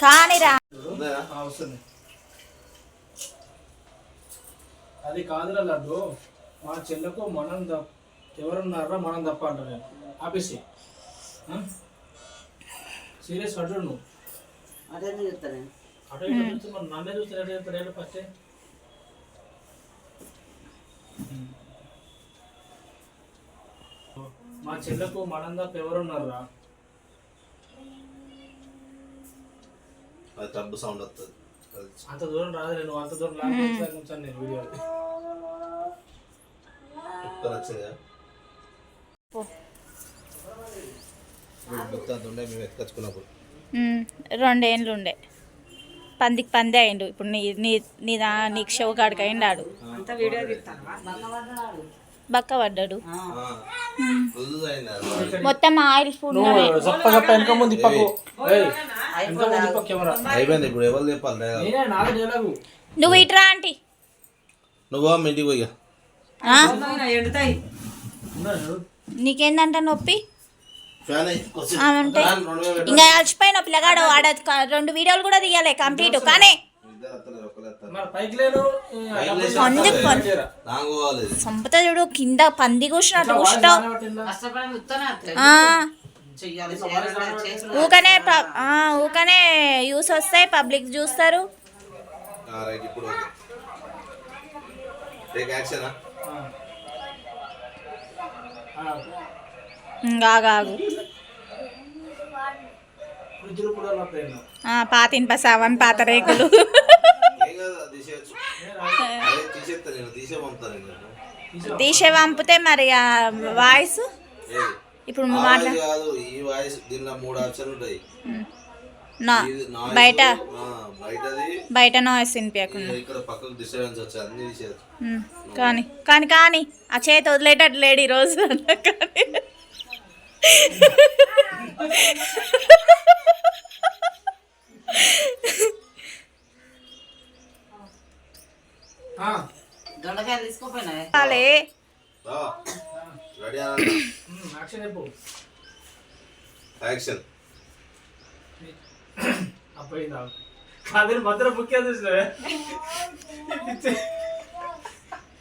కానిరా అది కాదురా లడ్డు. మా చెల్లకు మనం ఎవరున్నారా మనం తప్ప అంట నేను ఆపేసి. సీరియస్ అడ్డు నువ్వు. అదే చెప్తాను అటు చూస్తే మరి నన్నే చూస్తే ఎట్లా చెప్తారు? ఏంటో ఫస్ట్. మా చెల్లకు మనం తప్ప ఎవరున్నారా అది టబ్బు సౌండ్ వస్తుంది అంత దూరం రాదు నువ్వు అంత దూరం లాగా ఉంచాను నేను వీడియో. వచ్చిందా మొత్తం ఉండే పందికి పంది అయిండు. ఇప్పుడు నీ నీ నీ దా నీకు షో కాడికి అయిండాడు. అంతా వీడియో తీస్తాను బక్క పడ్డాడు. మొత్తం ఆయిల్ ఫుడ్ నువ్వు అయిపోయింది ఇప్పుడు ఎవరు చెప్పాలి ఇట్రా ఆంటీ. నువ్వు మీ ఇంటికి పోయి. నీకేందంట నొప్పి? ఉంటాయి. ఇంకా అలసిపోయిన పిల్లగాడు ఆడ రెండు వీడియోలు కూడా తీయాలి కంప్లీట్. కానీ. సంపత చూడు కింద పంది కూర్చున్నట్టు కూర్చుంటావు. ఊకనే ఊకనే యూస్ వస్తాయి పబ్లిక్ చూస్తారు. వస్తాయి ఆ, పాత రేకులు. తీసే పంపితే మరి ఆ వాయిస్? ఏది? ఇప్పుడు మాట్లా కాదు ఈ వాయిస్ దీనిలో మూడు ఆప్షన్లు ఉంటాయి నా బయట ఆ, బయటది బయట నాయిస్ వినిపించకుండా ఇక్కడ పక్కకు డిస్టర్బెన్స్ వచ్చాయి అన్ని కానీ కానీ కానీ ఆ చేతి వదిలేటట్టు లేడు ఈరోజు కానీ ఆ, దొండకాయలు తీసుకోపోయినా చాలే బావా రెడీ అన్న యాక్షన్ మధ్యలో బుక్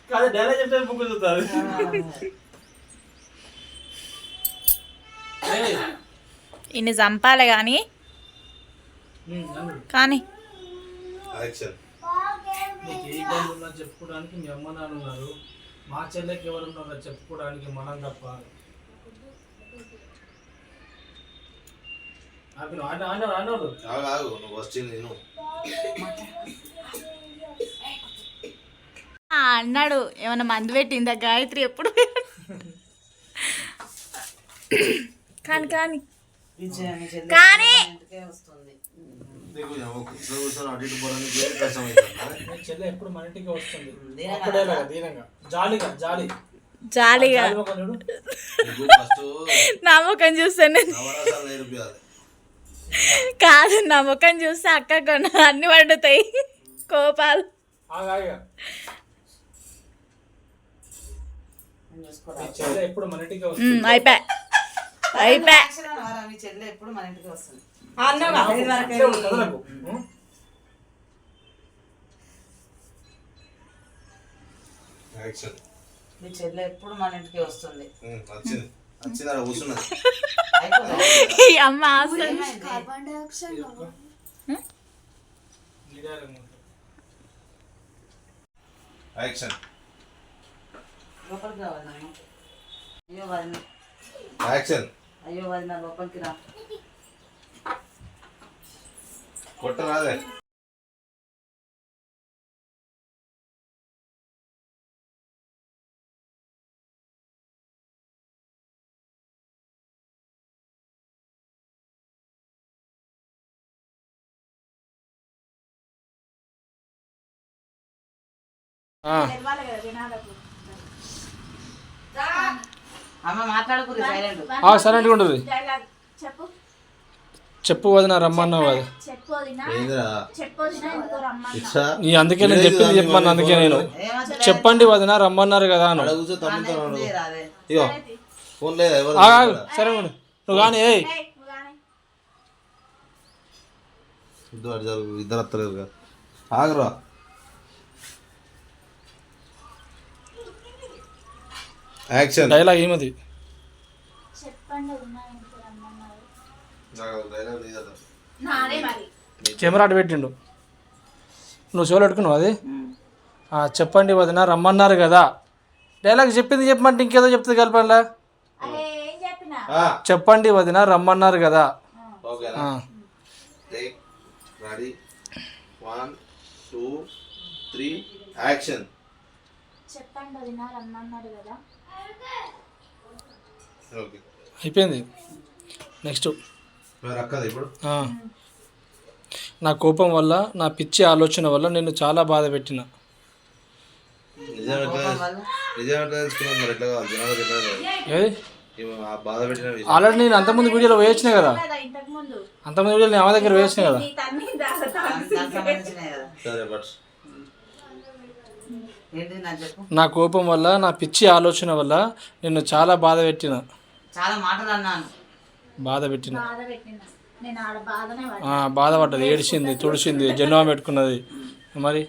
కాదు డైలాగ్ చెప్తే బుక్ ఇన్ని చంపాలి కానీ. కానీ. యాక్షన్ నీకు ఏ ఇబ్బంది ఉన్నా చెప్పుకోవడానికి మీ అమ్మ నాన్న ఉన్నారు. మా చెల్లెకి ఎవరు ఉన్నారో చెప్పుకోవడానికి మనం తప్ప ఆపిన ఆడ ఆడ ఆడోడు ఆగు ఆగు నువ్వు వచ్చింది అన్నాడు ఏమన్నా మందు పెట్టిందా? గాయత్రి ఎప్పుడు కానీ కానీ. కానీ! ఎప్పుడు మన ఇంటికి వస్తుంది. జాలిగా జాలి. జాలిగా. నా ముఖం చూస్తే కాదు నా ముఖం చూస్తే అక్క కొన్న అన్ని వండుతాయి. కోపాలు. అయిపోయా? యాక్షన్. మీ చెల్లె ఎప్పుడు మన ఇంటికి వస్తుంది. వచ్చింది. వచ్చింది అక్కడ కూర్చున్నది. అయిపోయిందా? ఈ అమ్మ అసలు నిదానంగా ఉండు. యాక్షన్ లోపలికి రావాలి నాన్న. అయ్యో వదిన. యాక్షన్ అయ్యో వదిన లోపలికి రా. కొట్టరాదే. సైలెంట్ ఆ, సైలెంట్గా ఉండదు. చెప్పు. చెప్పు వదిన రమ్మన్నావు కదా చెప్పు వదినా. ఏందిరా? చెప్పు వదినా, ఎందుకో రమ్మన్నా. ఇచ్చా? నీ అందుకే నేను చెప్పింది చెప్పమని అందుకే నేను. చెప్పండి వదిన రమ్మన్నారు కదా అను. అక్కడ కూర్చో తమ్ముతాను రాదే ఇగో ఫోన్ లేదా ఎవరు ఆగు, ఆగు. సరే ఉండు. నువ్వు కానీ ఏయ్ ఏయ్, నువ్వు గాని. ఇద్దరు అటు జరుగు ఇద్దరు వస్తలేరు కదా ఆగరా యాక్షన్ డైలాగ్ ఏమది కెమెరా అటు పెట్టిండు. నువ్వు చెవులు పెట్టుకున్నావు అది? చెప్పండి వదిన రమ్మన్నారు కదా. డైలాగ్ చెప్పింది చెప్పమంటే ఇంకేదో చెప్తుంది ఆ, చెప్పండి వదిన రమ్మన్నారు కదా. వన్ టూ త్రీ యాక్షన్ చెప్పండి వదినా రమ్మన్నారు కదా. అయిపోయింది. నెక్స్ట్. ఇప్పుడు. నా కోపం వల్ల నా పిచ్చి ఆలోచన వల్ల నిన్ను చాలా బాధ పెట్టిన. ఆల్రెడీ నేను అంతకుముందు వీడియోలో వేయించిన కదా? అంతకుముందు వీడియోలో నేను ఆమె దగ్గర వేయించిన కదా? నా కోపం వల్ల నా పిచ్చి ఆలోచన వల్ల నిన్ను చాలా బాధ పెట్టిన. చాలా మాటలు అన్నాను బాధ పెట్టిన. బాధ పెట్టిన. నేను ఆడ బాధనే పడ్డా. ఆ, బాధపడ్డది ఏడిచింది తుడిచింది జన్మ పెట్టుకున్నది. మరి?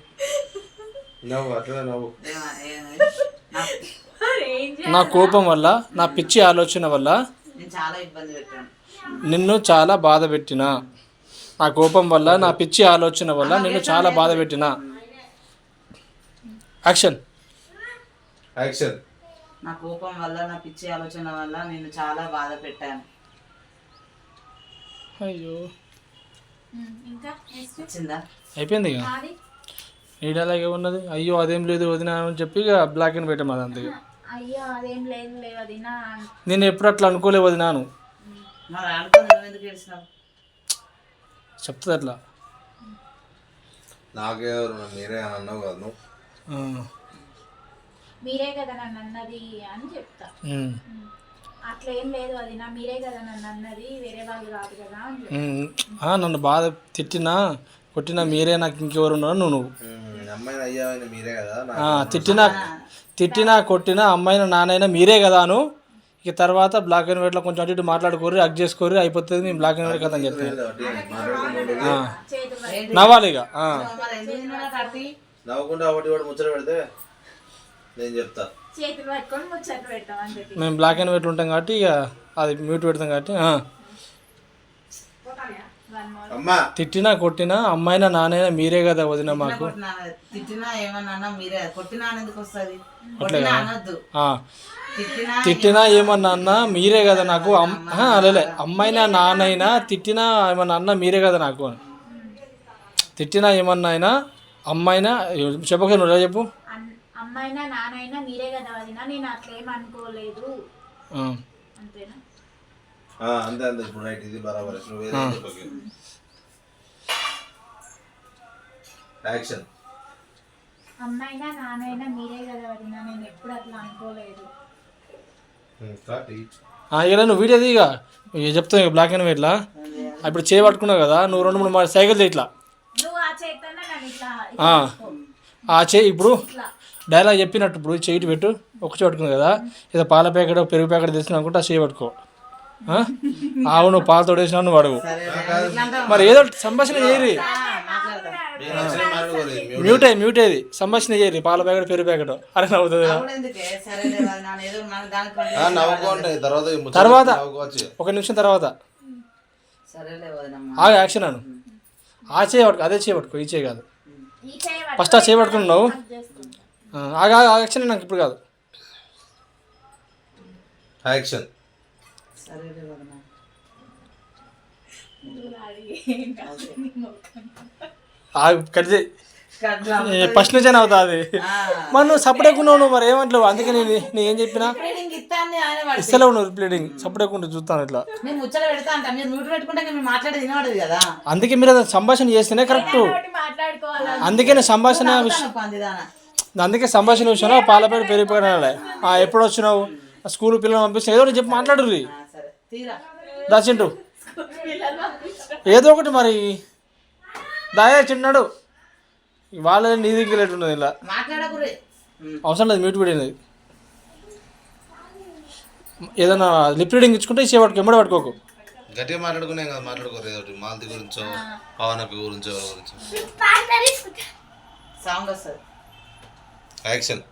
నా కోపం వల్ల నా పిచ్చి ఆలోచన వల్ల నేను చాలా ఇబ్బంది పెట్టాను. నిన్ను చాలా బాధ పెట్టిన. నా కోపం వల్ల నా పిచ్చి ఆలోచన వల్ల నిన్ను చాలా బాధ పెట్టిన. యాక్షన్. యాక్షన్. నా కోపం వల్ల నా పిచ్చి ఆలోచన వల్ల నేను చాలా బాధ పెట్టాను. అయ్యో. ఇంకా? వచ్చిందా? అయిపోయింది ఇక. నీడ అలాగే ఉన్నది అయ్యో అదేం లేదు వదిన అని చెప్పి ఇక బ్లాక్ అండ్ పెట్టాం అది అంతే అయ్యో అదేం లేదు లేదు వదినా నేను ఎప్పుడు అట్లా అనుకోలే వదినాను. మరి అనుకుని నువ్వు ఎందుకు ఏడిచినావు? చెప్తుంది అట్లా. నాకేదో మీరే అని అన్నావు కదా నువ్వు. మీరే కదా నన్ను అన్నది అని చెప్తా. అట్లా ఏం లేదు వదినా మీరే కదా నన్ను అన్నది వేరే వాళ్ళు కాదు కదా అని నన్ను బాధ తిట్టినా కొట్టినా మీరే నాకు ఇంకెవరు ఉన్నారు నువ్వు. కదా నా తిట్టినా తిట్టినా కొట్టినా అమ్మాయిన నానైనా మీరే కదాను ఇక తర్వాత బ్లాక్ అండ్ వైట్లో కొంచెం అటు ఇటు మాట్లాడుకోరు అక్ చేసుకోరు అయిపోతుంది మేము బ్లాక్ అండ్ వైట్ కథ అని చెప్తాను. నవ్వాలి ఇక నవ్వకుండా ఒకటి ఒకటి ముచ్చట పెడితే నేను చెప్తా. చేతులు పట్టుకొని పెట్టాం మేము బ్లాక్ అండ్ వైట్ ఉంటాం కాబట్టి ఇక అది మ్యూట్ పెడతాం కాబట్టి ఆ. అమ్మా. తిట్టినా కొట్టినా అమ్మాయినా నానైనా మీరే కదా వదిన మాకు. కొట్టినా తిట్టినా ఏమన్నా మీరే. కొట్టినా అని ఎందుకు వస్తుంది? కొట్టినా అనొద్దు. ఆ. తిట్టినా తిట్టినా ఏమన్నా అన్నా మీరే కదా నాకు. అమ్- ఆ, అమ్మాయినా నానైనా తిట్టినా ఏమన్నా అన్నా మీరే కదా నాకు అని. తిట్టినా ఏమన్నా అయినా అమ్మాయినా చెప్పక నువ్వు ఎలా చెప్పు? అమ్మాయినా నానైనా మీరే కదా వదినా నేను అట్లా ఏం అనుకోలేదు. అంతేనా? ఆ, అంతే అంతే. ఇప్పుడు రైట్ ఇది బరాబర్. నువ్వు యాక్షన్ నానైనా మీరే కదా వదినా నేను ఎప్పుడు అట్లా అనుకోలేదు. ఇక నువ్వు వీడియో ఇక. చెప్తావు ఇక బ్లాక్ అండ్ వైట్లా ఇప్పుడు చేయి పట్టుకున్నావు కదా నువ్వు రెండు మూడు సైకిల్ ఇట్లా ఆ చేయి ఇప్పుడు. ఇట్లా. డైలాగ్ చెప్పినట్టు ఇప్పుడు చేయి పెట్టు ఒక చేయి పట్టుకుంది కదా. ఏదో పాల ప్యాకెట్ పెరుగు ప్యాకెట్ తెచ్చినా అనుకుంటే ఆ చేయి పట్టుకో. ఆ? ఆవు నువ్వు పాలు తోడేసినావు నువ్వు అడుగు. మరి ఏదో సంభాషణ చేయరి. మ్యూట్ అయ్యి. మ్యూట్ అయ్యి. సంభాషణ చేయరి పాల ప్యాకెట్ పెరుగు ప్యాకెట్. అరే నవ్వుతుంది ఆ, తర్వాత ఒక నిమిషం తర్వాత. ఆగా యాక్షన్ అను. ఆ చేయి పట్టుకో అదే చేయి పట్టుకో ఈ చేయి కాదు. ఫస్ట్ ఆ చేయి పట్టుకున్నావు. చేసుకుంటా ఆగా యాక్షన్ నాకు ఇప్పుడు కాదు. యాక్షన్. కట్ చేయి. ఫస్ట్ నుంచే అవుతుంది ఆ. మరి నువ్వు సపరేకున్నావు నువ్వు మరి ఏమంటలేవు అందుకే నేను నేను ఏం చెప్పినా? రిప్లైడింగ్ ఇస్తలేవు నువ్వు రిప్లేటింగ్ సపరేకుండా చూస్తాను ఇట్లా. నేను ముచ్చట పెడతా అంట. మీరు మ్యూట్ పెట్టుకుంటే మీరు మాట్లాడేది వినబడదు కదా. అందుకే మీరు అది సంభాషణ చేస్తేనే కరెక్ట్ అందుకే నేను సంభాషణ అందుకే సంభాషణ విషయంలో పాలపేట పెరిగిపోయినా ఎప్పుడు వచ్చినావు? స్కూల్ పిల్లలు పంపిస్తే ఏదో ఒకటి చెప్పి మాట్లాడు ఆ, సరే తీరా దాచింటు ఏదో ఒకటి మరి. దాయా చిన్నాడు. వాళ్ళ నీ దగ్గర ఉన్నది ఇలా. మాట్లాడకురే అవసరం లేదు మ్యూట్ పడినది ఏదైనా లిప్ రీడింగ్ ఇచ్చుకుంటే చేపట్టుకో ఎమ్మడి పట్టుకోకు గట్టిగా మాట్లాడుకునే కదా మాట్లాడుకోరు ఏదో ఒకటి. మాలతి గురించో పవనపి గురించో గురించో. సౌండ్ వస్తుంది. యాక్షన్